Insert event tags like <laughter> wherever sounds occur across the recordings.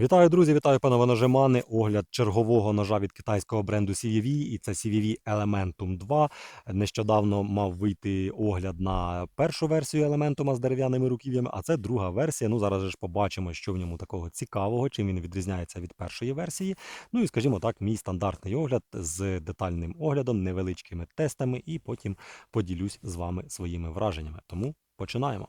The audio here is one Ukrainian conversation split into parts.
Вітаю, друзі! Вітаю панове ножемани. Огляд чергового ножа від китайського бренду CVV, і це CVV Elementum 2. Нещодавно мав вийти огляд на першу версію Elementum з дерев'яними руків'ями, а це друга версія. Ну зараз ж побачимо, що в ньому такого цікавого, чим він відрізняється від першої версії. Ну і скажімо так, мій стандартний огляд з детальним оглядом, невеличкими тестами, і потім поділюсь з вами своїми враженнями. Тому починаємо.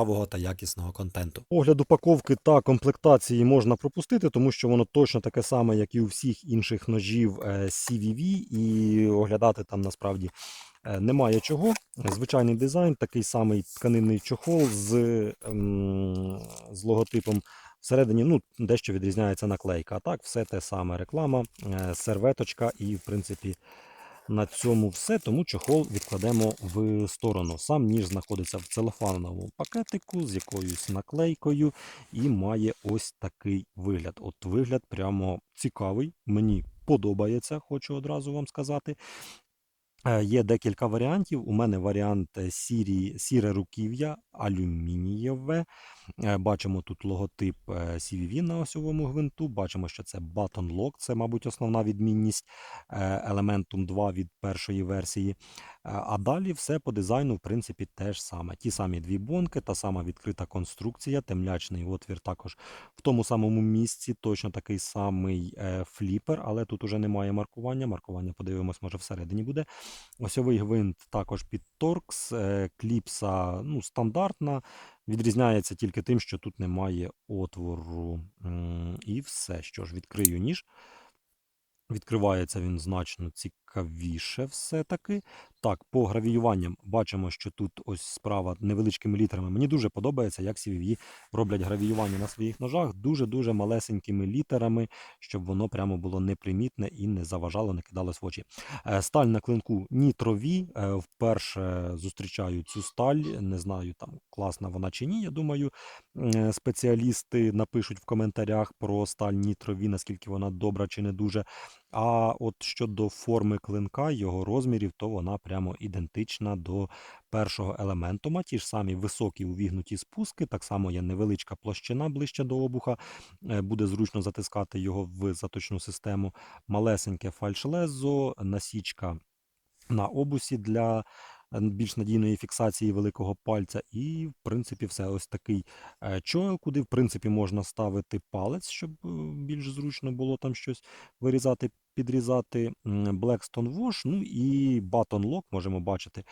цікавого та якісного контенту. Огляд упаковки та комплектації можна пропустити, тому що воно точно таке саме, як і у всіх інших ножів е, CVV, і оглядати там насправді. е, Немає чого. Звичайний дизайн, такий самий тканинний чохол з, ем, з логотипом. Всередині ну, дещо відрізняється наклейка. А так, все те саме реклама, е, серветочка і, в принципі, на цьому все, тому чохол відкладемо в сторону. Сам ніж знаходиться в целофановому пакетику з якоюсь наклейкою і має ось такий вигляд. От вигляд прямо цікавий. Мені подобається, хочу одразу вам сказати. Е, Є декілька варіантів. У мене варіант е, сірі, сіре руків'я, алюмінієве. Е, Бачимо тут логотип е, CVV на осьовому гвинту. Бачимо, що це Button Lock, це, мабуть, основна відмінність е, Elementum 2 від першої версії. Е, А далі все по дизайну, в принципі, теж саме. Ті самі дві бонки, та сама відкрита конструкція, темлячний отвір також в тому самому місці, точно такий самий е, фліпер, але тут уже немає маркування. Маркування, подивимось, може всередині буде. Осьовий гвинт також під торкс, е, кліпса ну, стандартна. Відрізняється тільки тим, що тут немає отвору. І все. Що ж, відкрию ніж. Відкривається він значно цікавіше все-таки. Так, по гравіюванням бачимо, що тут ось справа невеличкими літерами. Мені дуже подобається, як CVV роблять гравіювання на своїх ножах дуже-дуже малесенькими літерами, щоб воно прямо було непримітне і не заважало, не кидалось в очі. Е, Сталь на клинку нітрові. Е, Вперше зустрічаю цю сталь. Не знаю, там класна вона чи ні. Я думаю, е, спеціалісти напишуть в коментарях про сталь нітрові, наскільки вона добра чи не дуже. А от щодо форми клинка, його розмірів, то вона прямо ідентична до першого елементума. Ті ж самі високі увігнуті спуски, так само є невеличка площина ближче до обуха. е, Буде зручно затискати його в заточну систему. Малесеньке фальшлезо, насічка на обусі для більш надійної фіксації великого пальця. І, в принципі, все ось такий е, чойл, куди в принципі можна ставити палець, щоб е, більш зручно було там щось вирізати, підрізати. Blackstone Wash, ну і Button Lock можемо бачити.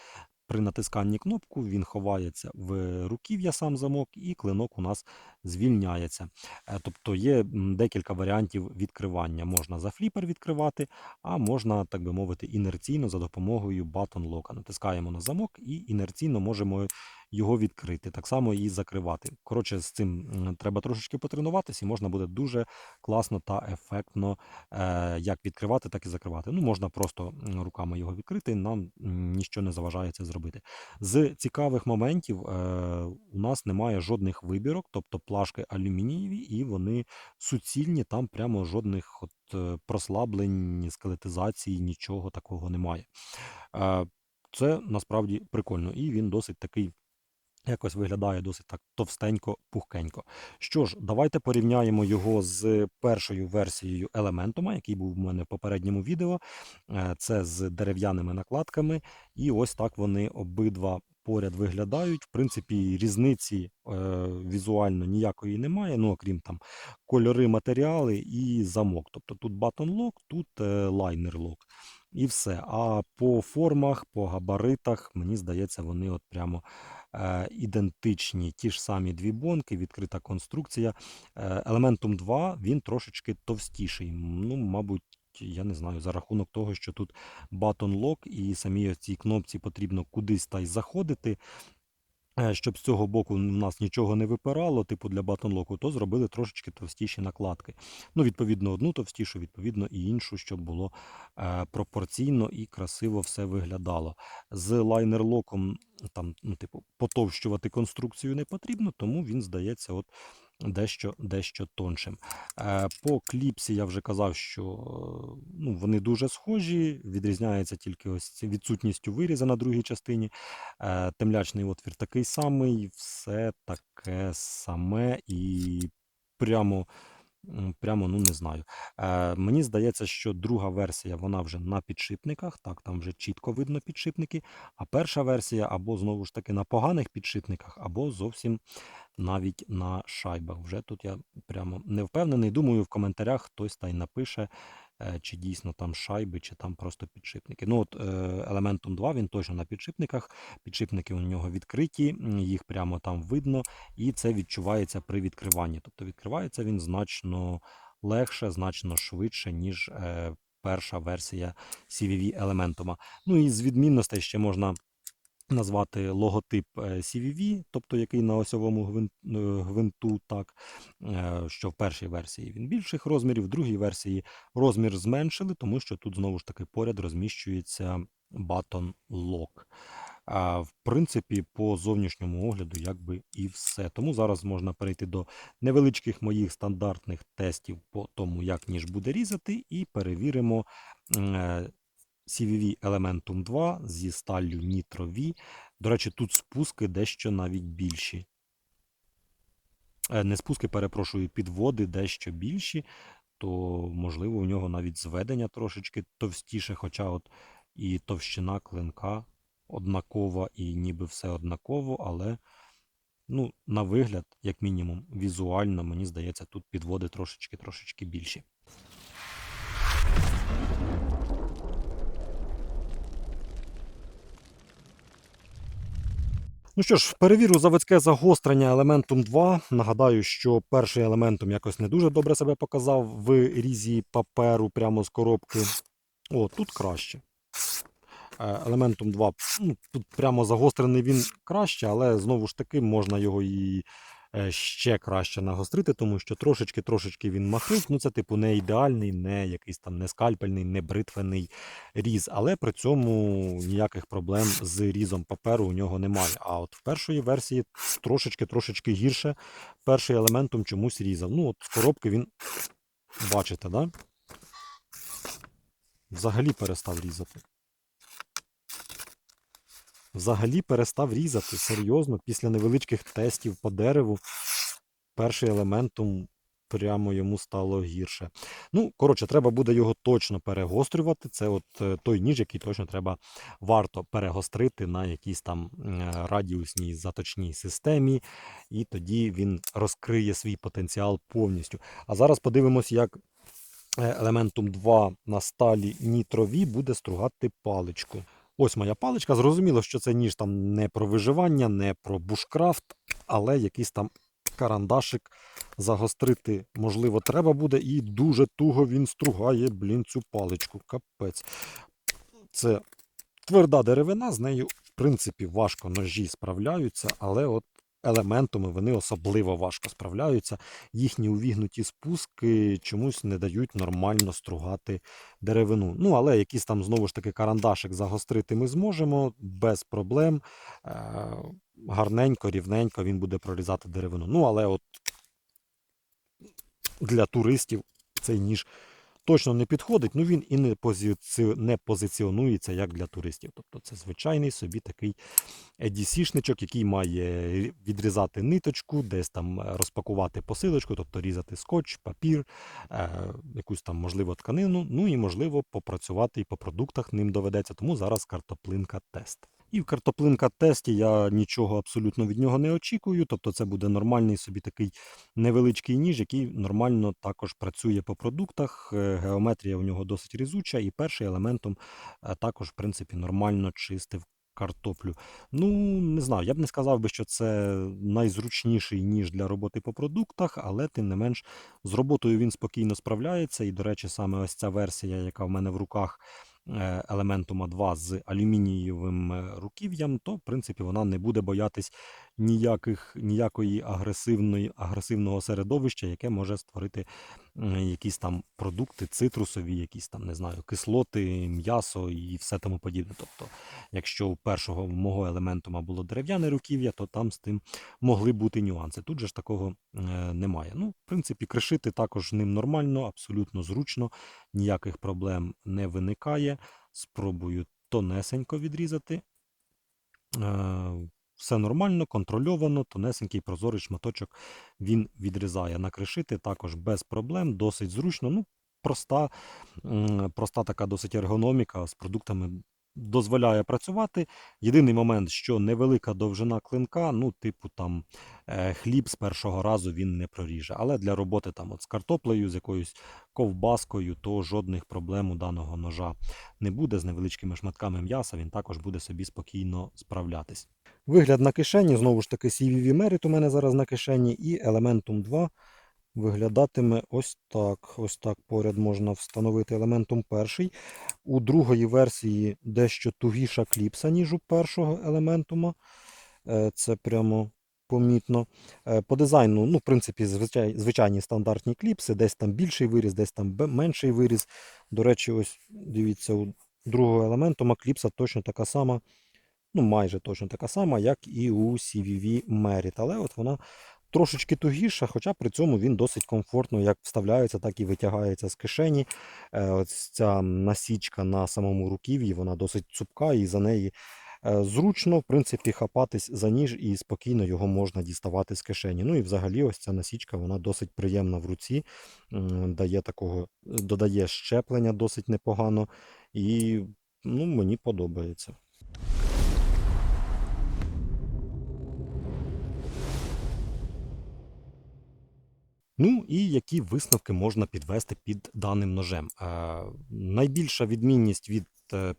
При натисканні кнопку він ховається в руків'я сам замок, і клинок у нас звільняється. Е, Тобто є декілька варіантів відкривання. Можна за фліпер відкривати, а можна, так би мовити, інерційно за допомогою батон лока. Натискаємо на замок і інерційно можемо його відкрити, так само і закривати. Коротше, з цим треба трошечки потренуватися, і можна буде дуже класно та ефектно е, як відкривати, так і закривати. Ну, можна просто руками його відкрити, нам нічого не заважає це зробити. З цікавих моментів е, у нас немає жодних вибірок, тобто плашки алюмінієві, і вони суцільні, там прямо жодних от, е, прослаблень, скелетизації, нічого такого немає. Це насправді прикольно, і він досить такий. Якось виглядає досить так товстенько, пухкенько. Що ж, давайте порівняємо його з першою версією Elementum, який був у мене в попередньому відео. Е, Це з дерев'яними накладками. І ось так вони обидва поряд виглядають. В принципі, різниці е, візуально ніякої немає, ну окрім там кольори, матеріали і замок. Тобто тут lock, тут lock. І все. А по формах, по габаритах, мені здається, вони от прямо ідентичні. Ті ж самі дві бонки, відкрита конструкція. Елементум Elementum 2 він трошечки товстіший. Ну, мабуть, я не знаю, за рахунок того, що тут батон лок, і самій цій кнопці потрібно кудись та й заходити. Е, щоб з цього боку в нас нічого не випирало, типу для батонлоку, то зробили трошечки товстіші накладки. Ну, відповідно, одну товстішу, відповідно, і іншу, щоб було е, пропорційно і красиво все виглядало. З лайнерлоком там, ну, типу, потовщувати конструкцію не потрібно, тому він здається от дещо, дещо тоншим. Е, По кліпсі я вже казав, що ну, вони дуже схожі, відрізняється тільки ось відсутністю виріза на другій частині. Е, Темлячний отвір такий самий, все таке саме і прямо. Прямо, ну не знаю. Е, мені здається, що друга версія вона вже на підшипниках, так, там вже чітко видно підшипники. А перша версія або знову ж таки на поганих підшипниках, або зовсім навіть на шайбах. Вже тут я прямо не впевнений. Думаю, в коментарях хтось та й напише, чи дійсно там шайби, чи там просто підшипники. Ну от елементом 2 він точно на підшипниках. Підшипники у нього відкриті, їх прямо там видно, і це відчувається при відкриванні. Тобто відкривається він значно легше, значно швидше, ніж е, перша версія CVV елементома Ну і з відмінностей ще можна назвати логотип е, CVV, тобто який на осьовому е, гвинту, так, е, що в першій версії він більших розмірів, в другій версії розмір зменшили, тому що тут знову ж таки поряд розміщується lock. В принципі, по зовнішньому огляду, якби і все. Тому зараз можна перейти до невеличких моїх стандартних тестів по тому, як ніж буде різати, і перевіримо CVV Elementum 2 зі сталлю Nitro V. До речі, тут спуски дещо навіть більші. Е, Не спуски, перепрошую, підводи дещо більші, то можливо у нього навіть зведення трошечки товстіше, хоча от і товщина клинка однакова, і ніби все однаково, але ну, на вигляд, як мінімум, візуально, мені здається, тут підводи трошечки трошечки більші. Ну що ж, перевірю заводське загострення елементом 2. Нагадаю, що перший елементом якось не дуже добре себе показав в різі паперу прямо з коробки. О, тут краще. Елементом 2, ну, тут прямо загострений він краще, але знову ж таки можна його і е, ще краще нагострити, тому що трошечки-трошечки він махрив. Ну, це типу не ідеальний, не якийсь там не скальпельний, не бритвений різ, але при цьому ніяких проблем з різом паперу у нього немає. А от в першої версії трошечки-трошечки гірше перший елементом чомусь різав. Ну, от з коробки він, бачите, да? Взагалі перестав різати. Взагалі перестав різати серйозно після невеличких тестів по дереву. Перший елементом прямо йому стало гірше. Ну, коротше, треба буде його точно перегострювати. Це от е, той ніж, який точно треба варто перегострити на якійсь там е, радіусній заточній системі, і тоді він розкриє свій потенціал повністю. А зараз подивимось, як е, Elementum 2 на сталі V буде стругати паличку. Ось моя паличка. Зрозуміло, що це ніж там не про виживання, не про бушкрафт, але якийсь там карандашик загострити, можливо, треба буде. І дуже туго він стругає, блін, цю паличку. Капець. Це тверда деревина, з нею, в принципі, важко ножі справляються, але от елементами вони особливо важко справляються. Їхні увігнуті спуски чомусь не дають нормально стругати деревину. Ну, але якийсь там знову ж таки карандашик загострити ми зможемо без проблем. Е, гарненько, рівненько він буде прорізати деревину. Ну, але от для туристів цей ніж точно не підходить, ну він і не, позиці... не позиціонується як для туристів. Тобто це звичайний собі такий EDC-шничок, який має відрізати ниточку, десь там е, розпакувати посилочку, тобто різати скотч, папір, е, якусь там, можливо, тканину, ну і, можливо, попрацювати і по продуктах ним доведеться. Тому зараз картоплинка тест. І в картоплинка тесті я нічого абсолютно від нього не очікую. Тобто це буде нормальний собі такий невеличкий ніж, який нормально також працює по продуктах. Е, Геометрія у нього досить різуча, і перший елементом е, також, в принципі, нормально чистив картоплю. Ну, не знаю, я б не сказав би, що це найзручніший ніж для роботи по продуктах, але тим не менш з роботою він спокійно справляється. І, до речі, саме ось ця версія, яка в мене в руках. Е, Elementum 2 з алюмінієвим е, руків'ям, то в принципі вона не буде боятись ніяких, ніякої агресивної, агресивного середовища, яке може створити якісь там продукти цитрусові, якісь там, не знаю, кислоти, м'ясо і все тому подібне. Тобто, якщо у першого мого елементума було дерев'яне руків'я, то там з тим могли бути нюанси. Тут же ж такого е, немає. Ну, в принципі, кришити також ним нормально, абсолютно зручно, ніяких проблем не виникає. Спробую тонесенько відрізати. Все нормально, контрольовано, тонесенький прозорий шматочок він відрізає. Накришити також без проблем, досить зручно. Ну, проста, проста така досить ергономіка з продуктами дозволяє працювати. Єдиний момент, що невелика довжина клинка, ну, типу там е, хліб з першого разу він не проріже. Але для роботи там от з картоплею, з якоюсь ковбаскою, то жодних проблем у даного ножа не буде. З невеличкими шматками м'яса він також буде собі спокійно справлятись. Вигляд на кишені, знову ж таки, CVV Merit у мене зараз на кишені, і Elementum 2 виглядатиме ось так. Ось так поряд можна встановити Elementum перший. У другої версії дещо тугіша кліпса, ніж у першого Elementum. Е, Це прямо помітно. Е, По дизайну, ну, в принципі, звичай, звичайні стандартні кліпси, десь там більший виріз, десь там менший виріз. До речі, ось дивіться, у другого елементу кліпса точно така сама, ну майже точно така сама, як і у CVV Merit. Але от вона трошечки тугіша, хоча при цьому він досить комфортно як вставляється, так і витягається з кишені. Е, Ось ця насічка на самому руків'ї, вона досить цупка і за неї е, зручно, в принципі, хапатись за ніж і спокійно його можна діставати з кишені. Ну і взагалі ось ця насічка, вона досить приємна в руці, дає такого, додає щеплення досить непогано. І ну, мені подобається. Ну і які висновки можна підвести під даним ножем? Е, найбільша відмінність від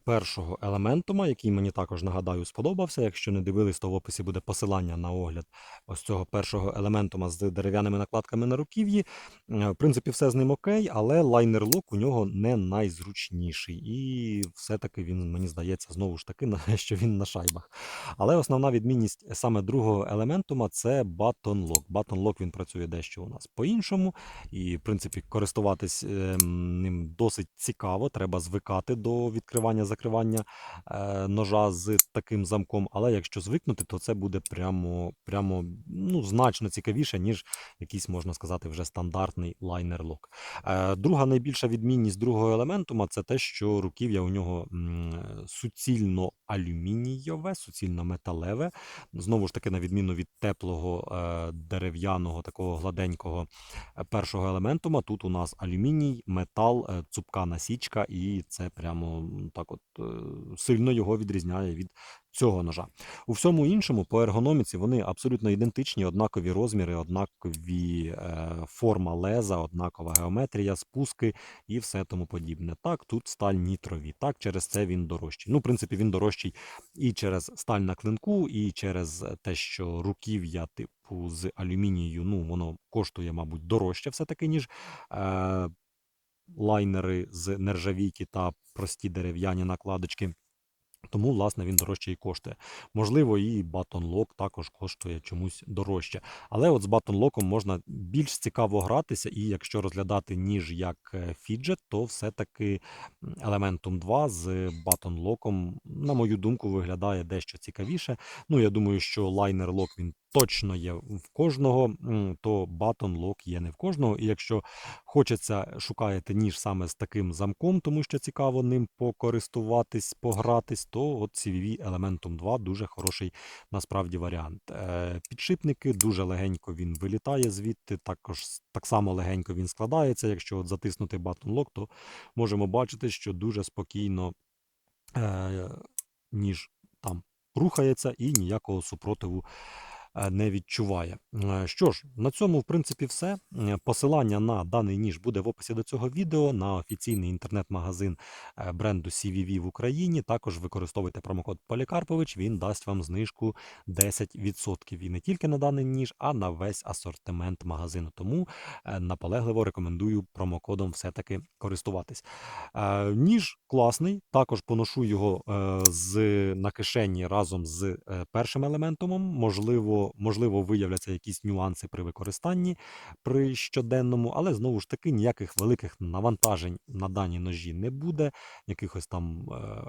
першого елементума, який мені також нагадаю сподобався. Якщо не дивились, то в описі буде посилання на огляд ось цього першого елементума з дерев'яними накладками на руків'ї. Е, В принципі, все з ним окей, але лайнер-лок у нього не найзручніший. І все-таки він, мені здається, знову ж таки, <laughs> що він на шайбах. Але основна відмінність саме другого елементума це. Button Lock він працює дещо у нас по-іншому. І, в принципі, користуватись ем, ним досить цікаво. Треба звикати до відкривання-закривання е, ножа з таким замком. Але якщо звикнути, то це буде прямо, прямо ну, значно цікавіше, ніж якийсь, можна сказати, вже стандартний лайнер-лок. Е, Друга найбільша відмінність другого елементума це те, що руків'я у нього суцільно алюмінієве, суцільно металеве. Знову ж таки, на відміну від теплого е, дерев'яного, такого гладенького першого елементума, тут у нас алюміній, метал, цупка насічка, і це прямо так от е, сильно його відрізняє від цього ножа. У всьому іншому, по ергономіці, вони абсолютно ідентичні, однакові розміри, однакові е, форма леза, однакова геометрія, спуски і все тому подібне. Так, тут сталь нітрові, так, через це він дорожчий. Ну, в принципі, він дорожчий і через сталь на клинку, і через те, що руків'я типу з алюмінію, ну, воно коштує, мабуть, дорожче все-таки, ніж е, лайнери з нержавійки та прості дерев'яні накладочки. Тому, власне, він дорожче і коштує. Можливо, і Lock також коштує чомусь дорожче. Але от з Lock'ом можна більш цікаво гратися, і якщо розглядати ніж як е, фіджет, то все-таки Elementum 2 з Lock'ом, на мою думку, виглядає дещо цікавіше. Ну, я думаю, що лайнер лок він точно є в кожного, то Button Lock є не в кожного. І якщо хочеться, шукаєте ніж саме з таким замком, тому що цікаво ним покористуватись, погратись, то от CVV Elementum 2 дуже хороший насправді варіант. Е, Підшипники дуже легенько він вилітає звідти, також так само легенько він складається. Якщо от затиснути Button Lock, то можемо бачити, що дуже спокійно е, ніж там рухається і ніякого супротиву не відчуває. Е, Що ж, на цьому, в принципі, все. Е, Посилання на даний ніж буде в описі до цього відео на офіційний інтернет-магазин е, бренду CVV в Україні. Також використовуйте промокод Полікарпович, він дасть вам знижку 10%. І не тільки на даний ніж, а на весь асортимент магазину. Тому е, наполегливо рекомендую промокодом все-таки користуватись. Е, Ніж класний, також поношу його е, з на кишені разом з е, першим елементумом. Можливо, можливо виявляться якісь нюанси при використанні при щоденному, але знову ж таки ніяких великих навантажень на даній ножі не буде, якихось там е,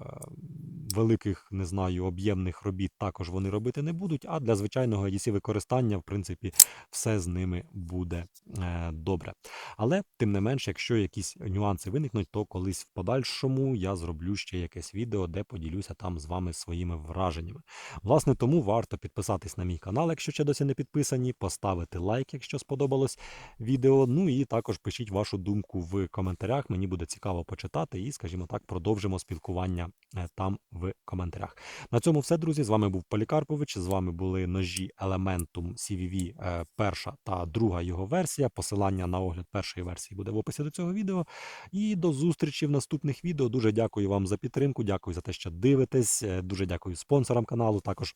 великих, не знаю, об'ємних робіт також вони робити не будуть. А для звичайного EDC використання, в принципі, все з ними буде е, добре. Але тим не менш, якщо якісь нюанси виникнуть, то колись в подальшому я зроблю ще якесь відео, де поділюся там з вами своїми враженнями. Власне, тому варто підписатись на мій канал, якщо ще досі не підписані, поставити лайк, якщо сподобалось відео. Ну і також пишіть вашу думку в коментарях. Мені буде цікаво почитати і, скажімо так, продовжимо спілкування е, там в коментарях. На цьому все, друзі. З вами був Полікарпович. З вами були ножі Elementum CVV е, перша та друга його версія. Посилання на огляд першої версії буде в описі до цього відео. І до зустрічі в наступних відео. Дуже дякую вам за підтримку. Дякую за те, що дивитесь. Е, Дуже дякую спонсорам каналу. Також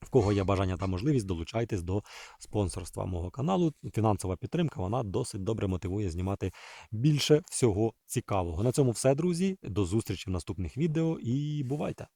в кого є бажання та можливість, долучайтесь до спонсорства мого каналу. Фінансова підтримка вона досить добре мотивує знімати більше всього цікавого. На цьому все, друзі. До зустрічі в наступних відео і бувайте!